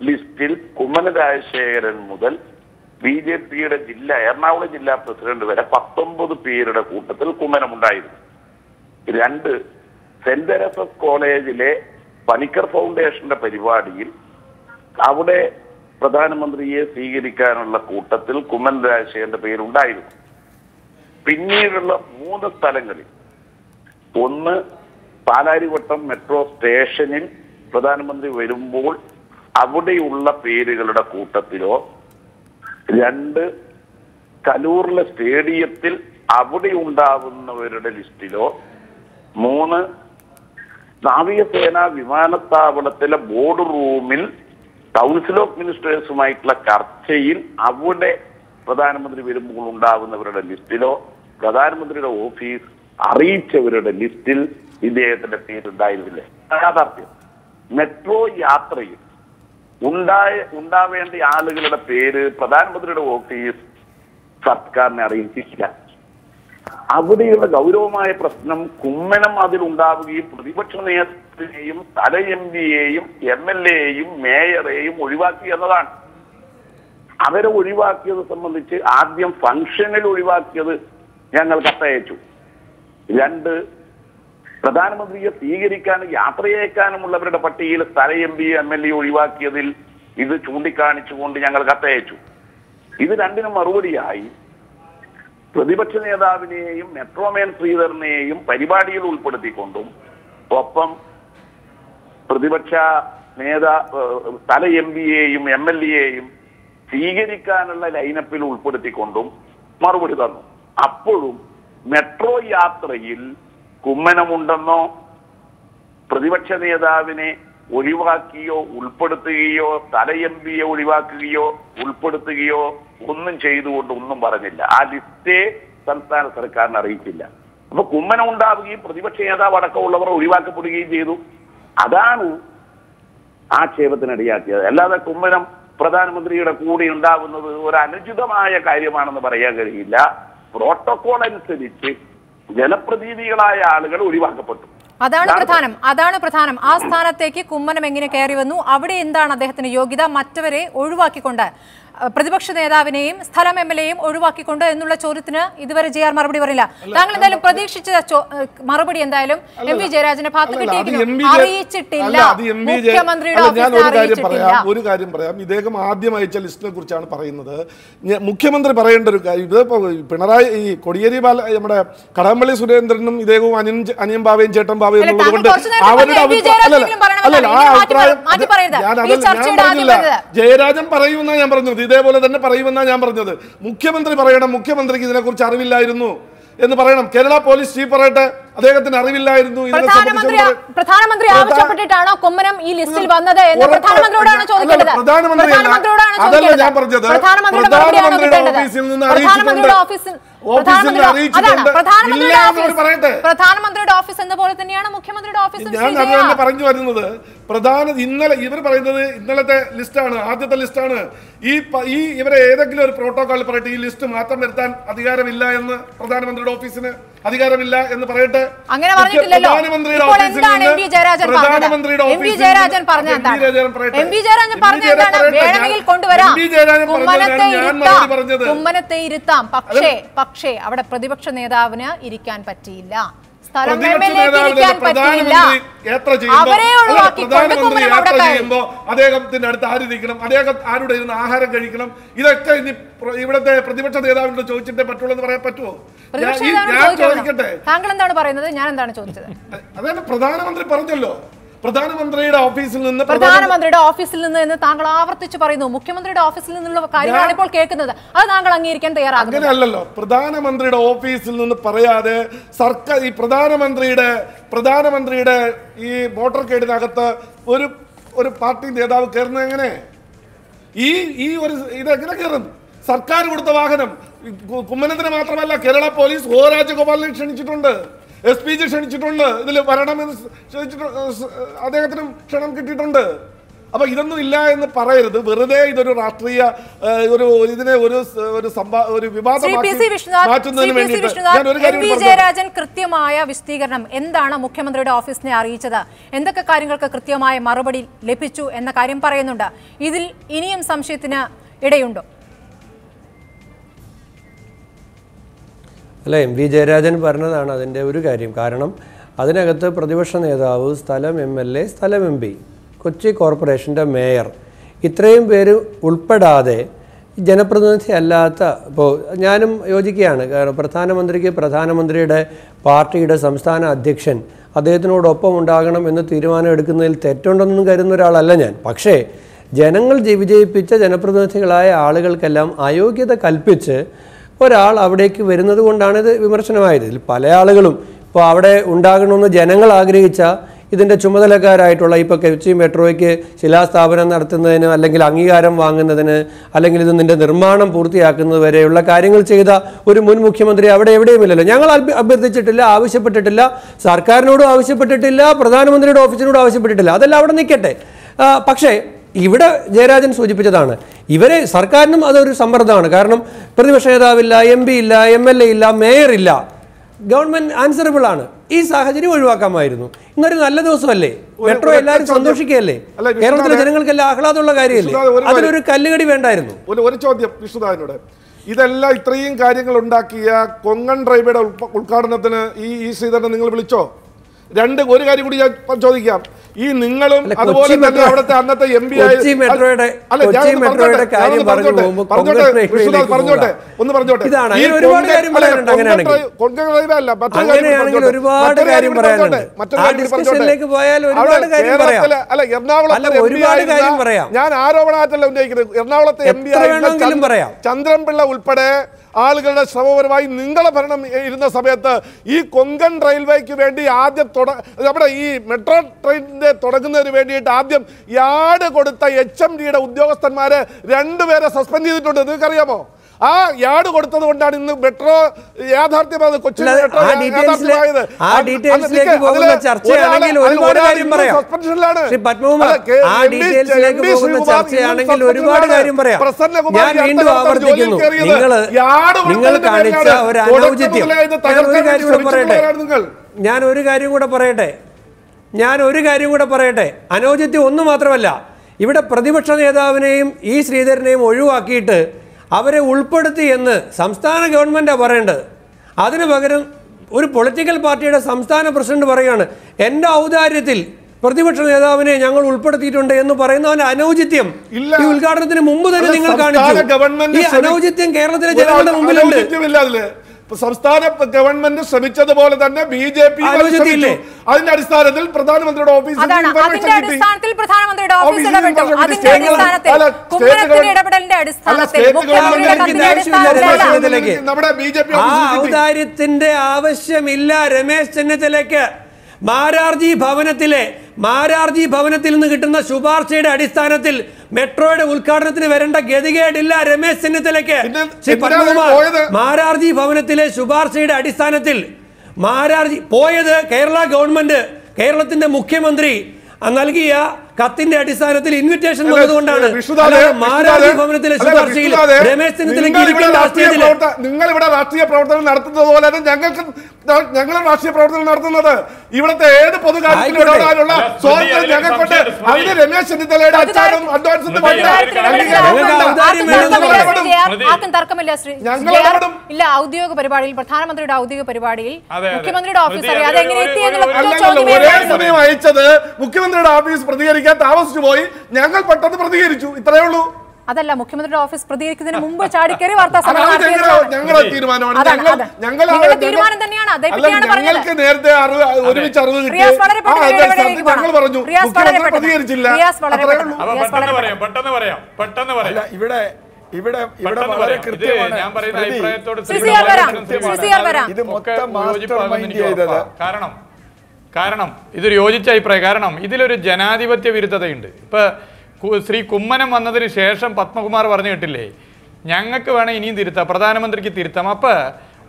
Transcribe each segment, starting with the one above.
ലിസ്റ്റിൽ കുമ്മന രാജശേഖരൻ മുതൽ B J പിയുടെ ജില്ല എറണാകുളം ജില്ലാ പ്രസിഡന്റ് വരെ പത്തൊമ്പത് പേരുടെ കൂട്ടത്തിൽ കുമ്മനമുണ്ടായിരുന്നു രണ്ട് സെന്റ് തെരേസസ് കോളേജിലെ പണിക്കർ ഫൗണ്ടേഷന്റെ പരിപാടിയിൽ അവിടെ പ്രധാനമന്ത്രിയെ സ്വീകരിക്കാനുള്ള കൂട്ടത്തിൽ കുമ്മൻ രാജശേഖരന്റെ പേരുണ്ടായിരുന്നു. പിന്നീടുള്ള മൂന്ന് സ്ഥലങ്ങളിൽ ഒന്ന് പാലാരിവട്ടം മെട്രോ സ്റ്റേഷനിൽ പ്രധാനമന്ത്രി വരുമ്പോൾ അവിടെയുള്ള പേരുകളുടെ കൂട്ടത്തിലോ രണ്ട് കലൂറിലെ സ്റ്റേഡിയത്തിൽ അവിടെ ഉണ്ടാവുന്നവരുടെ ലിസ്റ്റിലോ മൂന്ന് നാവികസേന വിമാനത്താവളത്തിലെ ബോർഡ് റൂമിൽ കൗൺസിൽ ഓഫ് മിനിസ്റ്റേഴ്സുമായിട്ടുള്ള ചർച്ചയിൽ അവിടെ പ്രധാനമന്ത്രി വരുമ്പോൾ ഉണ്ടാവുന്നവരുടെ ലിസ്റ്റിലോ പ്രധാനമന്ത്രിയുടെ ഓഫീസ് അറിയിച്ചവരുടെ ലിസ്റ്റിൽ ഇദ്ദേഹത്തിന്റെ പേരുണ്ടായിരുന്നില്ല യാഥാർത്ഥ്യം. മെട്രോ യാത്രയിൽ ഉണ്ടായ ഉണ്ടാവേണ്ട ആളുകളുടെ പേര് പ്രധാനമന്ത്രിയുടെ ഓഫീസ് സർക്കാരിനെ അറിയിച്ചിട്ടില്ല. അവിടെയുള്ള ഗൗരവമായ പ്രശ്നം കുമ്മനം അതിലുണ്ടാവുകയും പ്രതിപക്ഷ നേതൃത്വത്തെയും തല എം പിയെയും എം എൽ എയും മേയറെയും ഒഴിവാക്കി എന്നതാണ്. അവരെ ഒഴിവാക്കിയത് സംബന്ധിച്ച് ആദ്യം ഫംഗ്ഷനിൽ ഒഴിവാക്കിയത് ഞങ്ങൾ കത്തയച്ചു രണ്ട് പ്രധാനമന്ത്രിയെ സ്വീകരിക്കാനും യാത്രയയക്കാനുമുള്ളവരുടെ പട്ടികയിൽ സ്ഥല M P M L A ഒഴിവാക്കിയതിൽ ഇത് ചൂണ്ടിക്കാണിച്ചുകൊണ്ട് ഞങ്ങൾ കത്തയച്ചു. ഇത് രണ്ടിനും മറുപടിയായി. പ്രതിപക്ഷ നേതാവിനെയും മെട്രോമേൻ ശ്രീധരനെയും പരിപാടിയിൽ ഉൾപ്പെടുത്തിക്കൊണ്ടും ഒപ്പം പ്രതിപക്ഷ നേതാ തല എം പിയെയും എം എൽ എയും സ്വീകരിക്കാനുള്ള ലൈനപ്പിൽ ഉൾപ്പെടുത്തിക്കൊണ്ടും മറുപടി തന്നു. അപ്പോഴും മെട്രോ യാത്രയിൽ കുമ്മനമുണ്ടെന്നോ പ്രതിപക്ഷ നേതാവിനെ ഒഴിവാക്കിയോ ഉൾപ്പെടുത്തുകയോ തലയമ്പിയെ ഒഴിവാക്കുകയോ ഉൾപ്പെടുത്തുകയോ ഒന്നും ചെയ്തുകൊണ്ട് ഒന്നും പറഞ്ഞില്ല. ആ ലിസ്റ്റേ സംസ്ഥാന സർക്കാരിനെ അറിയിച്ചില്ല. അപ്പൊ കുമ്മനം ഉണ്ടാവുകയും പ്രതിപക്ഷ നേതാവ് അടക്കമുള്ളവർ ഒഴിവാക്കപ്പെടുകയും ചെയ്തു. അതാണ് ആക്ഷേപത്തിനിടയാക്കിയത്. അല്ലാതെ കുമ്മനം പ്രധാനമന്ത്രിയുടെ കൂടെ ഉണ്ടാവുന്നത് ഒരു അനുചിതമായ കാര്യമാണെന്ന് പറയാൻ കഴിയില്ല. പ്രോട്ടോകോൾ അനുസരിച്ച് ജനപ്രതിനിധികളായ ആളുകൾ ഒഴിവാക്കപ്പെട്ടു. അതാണ് പ്രധാനം. അതാണ് പ്രധാനം. ആ സ്ഥാനത്തേക്ക് കുമ്മനം എങ്ങനെ കയറി വന്നു? അവിടെ എന്താണ് അദ്ദേഹത്തിന് യോഗ്യത? മറ്റവരെ ഒഴിവാക്കിക്കൊണ്ട് പ്രതിപക്ഷ നേതാവിനെയും സ്ഥലം എം എൽ എയും ഒഴിവാക്കിക്കൊണ്ട് എന്നുള്ള ചോദ്യത്തിന് ഇതുവരെ ജെ ആർ മറുപടി പറയില്ല. താങ്കൾ എന്തായാലും പ്രതീക്ഷിച്ച മറുപടി എന്തായാലും എം വി ജയരാജന്റെ ഭാഗത്ത് കിട്ടിയിട്ടില്ല കിട്ടിയിരിക്കുന്നു. അറിയിച്ചിട്ടില്ല. മുഖ്യമന്ത്രിയുടെ ഒരു കാര്യം അറിയിച്ചിട്ടില്ല. പറയാം ഒരു കാര്യം പറയാം. ഇദ്ദേഹം ആദ്യം അയച്ച ലിസ്റ്റിനെ കുറിച്ചാണ് പറയുന്നത്. മുഖ്യമന്ത്രി പറയേണ്ട ഒരു കാര്യം ഇത് പിണറായി ഈ കൊടിയേരി ബാല നമ്മുടെ കടകംപള്ളി സുരേന്ദ്രനും ഇദ്ദേഹവും അനിയൻ അനിയൻ ബാവയും ചേട്ടൻ ബാവയും അല്ല, എന്നുള്ളത് കൊണ്ട് താങ്കൾ കുറച്ച് നേരത്തെ അവരുടെ അഭിപ്രായം അല്ലല്ല ആ അഭിപ്രായം. ഞാൻ അതല്ല ഞാൻ പറഞ്ഞില്ല. ജയരാജൻ പറയുമെന്നാണ് ഞാൻ പറഞ്ഞത്. ഇതേപോലെ തന്നെ പറയുമെന്നാണ് ഞാൻ പറഞ്ഞത് മുഖ്യമന്ത്രി പറയണം മുഖ്യമന്ത്രിക്ക് ഇതിനെക്കുറിച്ച് അറിവില്ലായിരുന്നു എന്ന് പറയണം കേരള പോലീസ് ചീഫ് പറയട്ടെ അദ്ദേഹത്തിന് അറിവില്ലായിരുന്നു പ്രധാനമന്ത്രി ആവശ്യപ്പെട്ടിട്ടാണോ കുമ്മനം ഈ ലിസ്റ്റിൽ വന്നത് എന്ന് പ്രധാനമന്ത്രിയോടാണ് ചോദിക്കേണ്ടത് പ്രധാനമന്ത്രിയോടാണ്. ഞാൻ പറഞ്ഞത്. പ്രധാനമന്ത്രിയുടെ? ഓഫീസിൽ നിന്ന് അറിയിച്ചിട്ടുണ്ട്. പ്രധാനമന്ത്രിയുടെ- ഓഫീസ് എന്ന പോലെ തന്നെയാണ് മുഖ്യമന്ത്രിയുടെ ഓഫീസും ഞാൻ അത് പറഞ്ഞു വരുന്നത്. പ്രധാന ഇന്നലെ ഇവർ പറയുന്നത് ഇന്നലത്തെ ലിസ്റ്റാണ് ആദ്യത്തെ ലിസ്റ്റാണ്. ഈ ഈ ഇവരെ ഏതെങ്കിലും ഒരു പ്രോട്ടോകോൾ പറയട്ടെ ഈ ലിസ്റ്റ് മാത്രം വരുത്താൻ അധികാരമില്ല എന്ന് പ്രധാനമന്ത്രിയുടെ ഓഫീസിന് അധികാരമില്ല എന്ന് പറയട്ടെ. അങ്ങനെ പറഞ്ഞിട്ടില്ലല്ലോ. പ്രധാനമന്ത്രിയുടെ ഇപ്പോൾ ഓഫീസിൽ എന്താണ് എം നിന്ന് വി ജയരാജൻ പ്രധാനമന്ത്രിയുടെ പറഞ്ഞത് എം വി ഓഫീസിൽ ജയരാജൻ നിന്ന് പറഞ്ഞ എം വി ജയരാജൻ പറഞ്ഞ എന്താണ്? വേണമെങ്കിൽ കൊണ്ടുവരാം. കുമ്മനത്തെ ഇരുത്താം. കുമ്മനത്തെ ഇരുത്താം. പക്ഷേ പക്ഷേ അവിടെ പ്രതിപക്ഷ നേതാവിന് ഇരിക്കാൻ പറ്റിയില്ല. യാത്ര അദ്ദേഹത്തിന്റെ അടുത്ത് ആരിരിക്കണം അദ്ദേഹം ആരുടെ ഇരുന്ന് ആഹാരം കഴിക്കണം? ഇതൊക്കെ ഇനി ഇവിടുത്തെ പ്രതിപക്ഷ നേതാവിനോട് ചോദിച്ചിട്ടേ പറ്റുള്ളൂ എന്ന് പറയാൻ പറ്റുമോ? ഞാൻ- ചോദിക്കട്ടെ. താങ്കൾ എന്താണ് പറയുന്നത്? ഞാൻ എന്താണ് ചോദിച്ചത്? അതാണ് പ്രധാനമന്ത്രി പറഞ്ഞല്ലോ. പ്രധാനമന്ത്രിയുടെ ഓഫീസിൽ നിന്ന് പ്രധാനമന്ത്രിയുടെ ഓഫീസിൽ നിന്ന് എന്ന് താങ്കൾ ആവർത്തിച്ച് പറയുന്നു. മുഖ്യമന്ത്രിയുടെ ഓഫീസിൽ നിന്നുള്ള കാര്യങ്ങളാണ് ഇപ്പോൾ കേൾക്കുന്നത്. അത് താങ്കൾ അംഗീകരിക്കാൻ തയ്യാറാകും അങ്ങനെയല്ലല്ലോ. പ്രധാനമന്ത്രിയുടെ ഓഫീസിൽ നിന്ന് പറയാതെ സർക്കാർ ഈ പ്രധാനമന്ത്രിയുടെ പ്രധാനമന്ത്രിയുടെ ഈ വോട്ടർ കേടിനകത്ത് ഒരു ഒരു പാർട്ടി നേതാവ് കയറുന്നത് എങ്ങനെ? ഈ ഈ ഒരു ഇതെങ്ങനെ കയറുന്നു സർക്കാർ കൊടുത്ത വാഹനം. കുമ്മനത്തിന് മാത്രമല്ല കേരള പോലീസ് ഓ രാജഗോപാലിനെ ക്ഷണിച്ചിട്ടുണ്ട്. എസ് പി ജി ക്ഷണിച്ചിട്ടുണ്ട്. ഇതിൽ വരണമെന്ന് ക്ഷണിച്ചിട്ടുണ്ട് അദ്ദേഹത്തിനും ക്ഷണം കിട്ടിയിട്ടുണ്ട്. അപ്പൊ ഇതൊന്നും ഇല്ല എന്ന് പറയരുത്. വെറുതെ ഇതൊരു രാഷ്ട്രീയ ഒരു ഇതിനെ ഒരു ഒരു സംഭാ ഒരു. ജയരാജൻ കൃത്യമായ വിശദീകരണം എന്താണ് മുഖ്യമന്ത്രിയുടെ ഓഫീസിനെ അറിയിച്ചത്? എന്തൊക്കെ കാര്യങ്ങൾക്ക് കൃത്യമായ മറുപടി ലഭിച്ചു എന്ന കാര്യം പറയുന്നുണ്ട്. ഇതിൽ ഇനിയും സംശയത്തിന് ഇടയുണ്ടോ? അല്ല? എം വി ജയരാജൻ പറഞ്ഞതാണ് അതിന്റെ ഒരു കാര്യം. കാരണം അതിനകത്ത് പ്രതിപക്ഷ നേതാവ് സ്ഥലം എം എൽ എ സ്ഥലം എം പി കൊച്ചി കോർപ്പറേഷന്റെ മേയർ ഇത്രയും പേര് ഉൾപ്പെടാതെ ജനപ്രതിനിധി അല്ലാത്ത ഇപ്പോൾ ഞാനും യോജിക്കുകയാണ്. കാരണം പ്രധാനമന്ത്രിക്ക് പ്രധാനമന്ത്രിയുടെ പാർട്ടിയുടെ സംസ്ഥാന അധ്യക്ഷൻ അദ്ദേഹത്തിനോടൊപ്പം ഉണ്ടാകണം എന്ന് തീരുമാനം എടുക്കുന്നതിൽ തെറ്റുണ്ടെന്നും കരുതുന്ന ഒരാളല്ല ഞാൻ. പക്ഷേ ജനങ്ങൾ വിജയിപ്പിച്ച ജനപ്രതിനിധികളായ ആളുകൾക്കെല്ലാം അയോഗ്യത കൽപ്പിച്ച് ഒരാൾ അവിടേക്ക് വരുന്നത് കൊണ്ടാണ് ഇത് വിമർശനമായത്. ഇതിൽ പല ആളുകളും ഇപ്പോൾ അവിടെ ഉണ്ടാകണമെന്ന് ജനങ്ങൾ ആഗ്രഹിച്ച ഇതിന്റെ ചുമതലക്കാരായിട്ടുള്ള ഇപ്പോൾ കൊച്ചി മെട്രോയ്ക്ക് ശിലാസ്ഥാപനം നടത്തുന്നതിന് അല്ലെങ്കിൽ അംഗീകാരം വാങ്ങുന്നതിന് അല്ലെങ്കിൽ ഇതിന്റെ നിർമ്മാണം പൂർത്തിയാക്കുന്നത് വരെയുള്ള കാര്യങ്ങൾ ചെയ്ത ഒരു മുൻ മുഖ്യമന്ത്രി അവിടെ എവിടെയുമില്ലല്ലോ ഞങ്ങൾ അഭ്യ- അഭ്യർത്ഥിച്ചിട്ടില്ല ആവശ്യപ്പെട്ടിട്ടില്ല സർക്കാരിനോടും ആവശ്യപ്പെട്ടിട്ടില്ല പ്രധാനമന്ത്രിയുടെ ഓഫീസിനോടും ആവശ്യപ്പെട്ടിട്ടില്ല. അതെല്ലാം അവിടെ നിൽക്കട്ടെ. പക്ഷേ ഇവിടെ ജയരാജൻ സൂചിപ്പിച്ചതാണ്. ഇവരെ സർക്കാരിനും അതൊരു സമ്മർദ്ദമാണ്. കാരണം പ്രതിപക്ഷ നേതാവില്ല എം പി ഇല്ല എം എൽ എ ഇല്ല മേയർ ഇല്ല. ഗവൺമെന്റ് ആൻസറബിൾ ആണ്. ഈ സാഹചര്യം ഒഴിവാക്കാമായിരുന്നു. ഇന്നൊരു നല്ല ദിവസമല്ലേ? മെട്രോ എല്ലാവരും സന്തോഷിക്കുകയല്ലേ? കേരളത്തിലെ ജനങ്ങൾക്കെല്ലാം ആഹ്ലാദമുള്ള കാര്യമല്ലേ? അതിനൊരു കല്ലുകടി വേണ്ടായിരുന്നു. ഒരു ഒരു ചോദ്യം വിഷ്ണുദാനോട് ഇതെല്ലാം ഇത്രയും കാര്യങ്ങൾ ഉണ്ടാക്കിയ കൊങ്ങൺ ഡ്രൈവയുടെ ഉദ്ഘാടനത്തിന് ഈ ഈ ശ്രീധരനെ നിങ്ങൾ വിളിച്ചോ? രണ്ട് ഒരു കാര്യം കൂടി ഞാൻ ചോദിക്കാം. ഈ നിങ്ങളും അതുപോലെ തന്നെ അവിടുത്തെ അന്നത്തെ എം പി പറഞ്ഞോട്ടെ ഒന്ന് പറഞ്ഞോട്ടെ. അല്ല, അല്ല എറണാകുളത്തെ. ഞാൻ ആരോപണമായിട്ടല്ല ഉന്നയിക്കുന്നത്. എറണാകുളത്തെ എം പി. ചന്ദ്രൻപിള്ള ഉൾപ്പെടെ ആളുകളുടെ ശ്രമപരമായി നിങ്ങളെ ഭരണം ഇരുന്ന സമയത്ത് ഈ കൊങ്കൺ റെയിൽവേക്ക് വേണ്ടി ആദ്യം തുട നമ്മുടെ ഈ മെട്രോ ട്രെയിനിന്റെ തുടങ്ങുന്നതിന് വേണ്ടിയിട്ട് ആദ്യം യാട് കൊടുത്ത എച്ച് എം ഡിയുടെ ഉദ്യോഗസ്ഥന്മാരെ രണ്ടുപേരെ സസ്പെൻഡ് ചെയ്തിട്ടുണ്ട്. നിങ്ങൾക്കറിയാമോ? ആ യാർഡ് കൊടുത്തത് കൊണ്ടാണ് ഇന്ന് മെട്രോ യാഥാർത്ഥ്യമായത് കൊച്ചി മെട്രോ യാഥാർത്ഥ്യമായത് ഒരുപാട് കാര്യം പറയാം. സസ്പെൻഷനിലാണ്. പ്രസന്നകുമാർ ജോലിയിൽ കയറിയത്. യാർഡ് ഒരു തകർക്കാൻ നിങ്ങൾ. ഞാൻ ഒരു കാര്യം കൂടെ പറയട്ടെ. ഞാൻ ഒരു കാര്യം കൂടെ പറയട്ടെ. അനൗചിത്യം ഒന്നും മാത്രമല്ല. ഇവിടെ പ്രതിപക്ഷ നേതാവിനെയും ഈ ശ്രീധരനെയും ഒഴിവാക്കിയിട്ട് അവരെ ഉൾപ്പെടുത്തി എന്ന് സംസ്ഥാന ഗവൺമെന്റാണ് പറയേണ്ടത്. അതിനു പകരം ഒരു പൊളിറ്റിക്കൽ പാർട്ടിയുടെ സംസ്ഥാന പ്രസിഡന്റ് പറയുകയാണ് എന്റെ ഔദാര്യത്തിൽ പ്രതിപക്ഷ നേതാവിനെ ഞങ്ങൾ ഉൾപ്പെടുത്തിയിട്ടുണ്ട് എന്ന് പറയുന്നവന്റെ അനൗചിത്യം. ഈ ഉദ്ഘാടനത്തിന് മുമ്പ് തന്നെ നിങ്ങൾ കാണിച്ചു. ഈ അനൗചിത്യം കേരളത്തിലെ ജനങ്ങളുടെ മുമ്പിലുണ്ട്. സംസ്ഥാന ഗവൺമെന്റ് ശ്രമിച്ചതുപോലെ തന്നെ ബി ജെ പി അതിന്റെ അടിസ്ഥാനത്തിൽ പ്രധാനമന്ത്രിയുടെ ഓഫീസിൽ ഓഫീസ്. നമ്മുടെ ബി ജെ പി. ഔദാര്യത്തിന്റെ ആവശ്യമില്ല. രമേശ് ചെന്നിത്തലയ്ക്ക് മാരാർജി ഭവനത്തിലെ മാരാർജി ഭവനത്തിൽ നിന്ന് കിട്ടുന്ന ശുപാർശയുടെ അടിസ്ഥാനത്തിൽ മെട്രോയുടെ ഉദ്ഘാടനത്തിന് വരേണ്ട ഗതികേടില്ല രമേശ് ചെന്നിത്തലയ്ക്ക്? മാരാർജി ഭവനത്തിലെ ശുപാർശയുടെ അടിസ്ഥാനത്തിൽ മാരാർജി പോയത് കേരള ഗവൺമെന്റ് കേരളത്തിന്റെ മുഖ്യമന്ത്രി നൽകിയ കത്തിന്റെ അടിസ്ഥാനത്തിൽ ഇൻവിറ്റേഷൻ വന്നതുകൊണ്ടാണ്. ഭവനത്തിലെ ശുപാർശയിൽ രമേശ് നിങ്ങൾ ഇവിടെ രാഷ്ട്രീയ പ്രവർത്തനം നടത്തുന്നത് പോലെ തന്നെ ഞങ്ങൾക്ക് ഞങ്ങളും രാഷ്ട്രീയ പ്രവർത്തനം നടത്തുന്നത്. ഇവിടുത്തെ ഏത് പൊതുകാര്യത്തിലും. ഇടപെടാനുള്ള സ്വാതന്ത്ര്യം ഞങ്ങൾക്കുണ്ട്. അതിന് രമേശ് ചെന്നിത്തലയുടെ അച്ചാരം അഡ്വാൻസ് ഞങ്ങൾ. ഇല്ല ഔദ്യോഗിക പരിപാടിയിൽ പ്രധാനമന്ത്രിയുടെ ഔദ്യോഗിക പരിപാടിയിൽ. മുഖ്യമന്ത്രിയുടെ ഓഫീസ് അറിയാതെ എത്തി എന്നുള്ള ഒരേ സമയം അയച്ചത് മുഖ്യമന്ത്രിയുടെ ഓഫീസ് പ്രതികരിക്കാൻ താമസിച്ചു പോയി ഞങ്ങൾ പെട്ടെന്ന് പ്രതികരിച്ചു ഇത്രയേ ഉള്ളൂ അതല്ല മുഖ്യമന്ത്രിയുടെ ഓഫീസ് പ്രതികരിക്കുന്നതിന് മുമ്പ് ചാടിക്കറി വാർത്താ തീരുമാനം തന്നെയാണ്. ഞങ്ങൾക്ക് നേരത്തെ ഒരുമിച്ച് അറിവ് കിട്ടി ഇവിടെ ഇവിടെ ഇവിടെ വളരെ ഇത് കൃത്യമാണ് മൊത്തം മാസ്റ്റർ യോജിപ്പാകുമെന്ന് മൈൻഡ് ചെയ്തത് കാരണം കാരണം ഇതൊരു യോജിച്ച അഭിപ്രായം. കാരണം ഇതിലൊരു ജനാധിപത്യ വിരുദ്ധതയുണ്ട്. ഇപ്പോൾ ശ്രീ കുമ്മനം വന്നതിന് ശേഷം പത്മകുമാർ പറഞ്ഞു കേട്ടില്ലേ? ഞങ്ങൾക്ക് വേണം ഇനിയും തിരുത്താം പ്രധാനമന്ത്രിക്ക് തിരുത്താം. അപ്പോൾ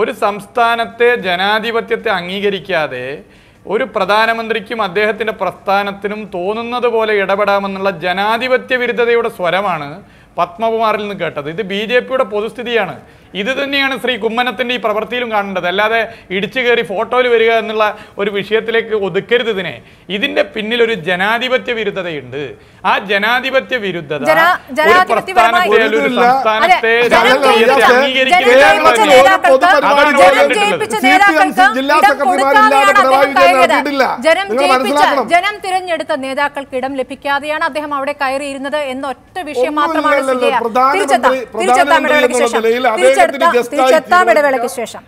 ഒരു സംസ്ഥാനത്തെ ജനാധിപത്യത്തെ അംഗീകരിക്കാതെ ഒരു പ്രധാനമന്ത്രിക്കും അദ്ദേഹത്തിന്റെ പ്രസ്ഥാനത്തിനും തോന്നുന്നത് പോലെ ഇടപെടാമെന്നുള്ള ജനാധിപത്യ വിരുദ്ധതയുടെ സ്വരമാണ് പത്മകുമാറിൽ നിന്ന് കേട്ടത്. ഇത് ബി ജെ പിയുടെ പൊതുസ്ഥിതിയാണ്. ഇത് തന്നെയാണ് ശ്രീ കുമ്മനത്തിന്റെ ഈ പ്രവൃത്തിയിലും കാണേണ്ടത്. അല്ലാതെ ഇടിച്ചു കയറി ഫോട്ടോയിൽ വരിക എന്നുള്ള ഒരു വിഷയത്തിലേക്ക് ഒതുക്കരുത് ഇതിനെ. ഇതിന്റെ പിന്നിൽ ഒരു ജനാധിപത്യ വിരുദ്ധതയുണ്ട്. ആ ജനാധിപത്യ വിരുദ്ധത ഒരു പ്രസ്ഥാനത്തെ ഒരു. സംസ്ഥാനത്തെ ജനം തിരഞ്ഞെടുത്ത നേതാക്കൾക്ക് ഇടം ലഭിക്കാതെയാണ് അദ്ദേഹം അവിടെ കയറിയിരുന്നത് എന്ന ഒറ്റ വിഷയം മാത്രമാണ് തിരിച്ചെത്താം. ഇടവേളയ്ക്ക് ശേഷം. തിരിച്ചെത്താം. ഇടവേളയ്ക്ക് ശേഷം